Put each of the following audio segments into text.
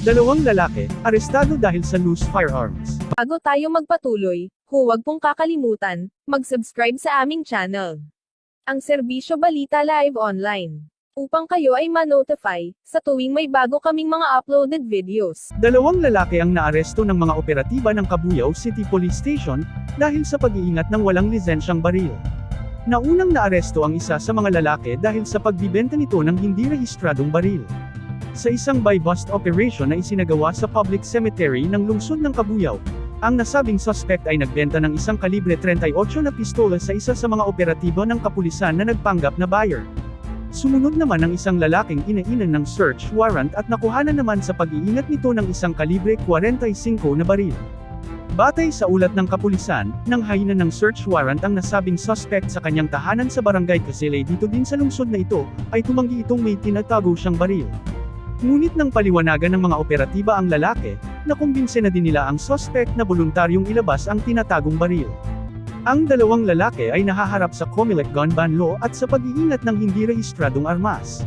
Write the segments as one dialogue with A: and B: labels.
A: Dalawang lalaki, arestado dahil sa loose firearms.
B: Bago tayo magpatuloy, huwag pong kakalimutan, mag-subscribe sa aming channel. Ang Serbisyo Balita Live Online. Upang kayo ay ma-notify, sa tuwing may bago kaming mga uploaded videos.
A: Dalawang lalaki ang naaresto ng mga operatiba ng Cabuyao City Police Station, dahil sa pag-iingat ng walang lisensyang baril. Naunang naaresto ang isa sa mga lalaki dahil sa pagbibenta nito ng hindi rehistradong baril. Sa isang buy-bust operation na isinagawa sa public cemetery ng lungsod ng Cabuyao, ang nasabing suspect ay nagbenta ng isang kalibre 38 na pistola sa isa sa mga operatibo ng kapulisan na nagpanggap na buyer. Sumunod naman ang isang lalaking inainan ng search warrant at nakuhanan naman sa pag-iingat nito ng isang kalibre 45 na baril. Batay sa ulat ng kapulisan, nang haina ng search warrant ang nasabing suspect sa kanyang tahanan sa barangay Casilay dito din sa lungsod na ito, ay tumanggi itong may tinatago siyang baril. Ngunit nang paliwanagan ng mga operatiba ang lalaki, nakumbinse na din nila ang suspect na voluntaryong ilabas ang tinatagong baril. Ang dalawang lalaki ay nahaharap sa Comelec Gun Ban Law at sa pag-iingat ng hindi rehistradong armas.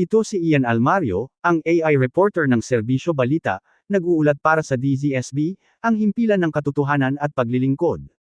A: Ito si Ian Almario, ang AI reporter ng Serbisyo Balita, nag-uulat para sa DZSB, ang himpilan ng katotohanan at paglilingkod.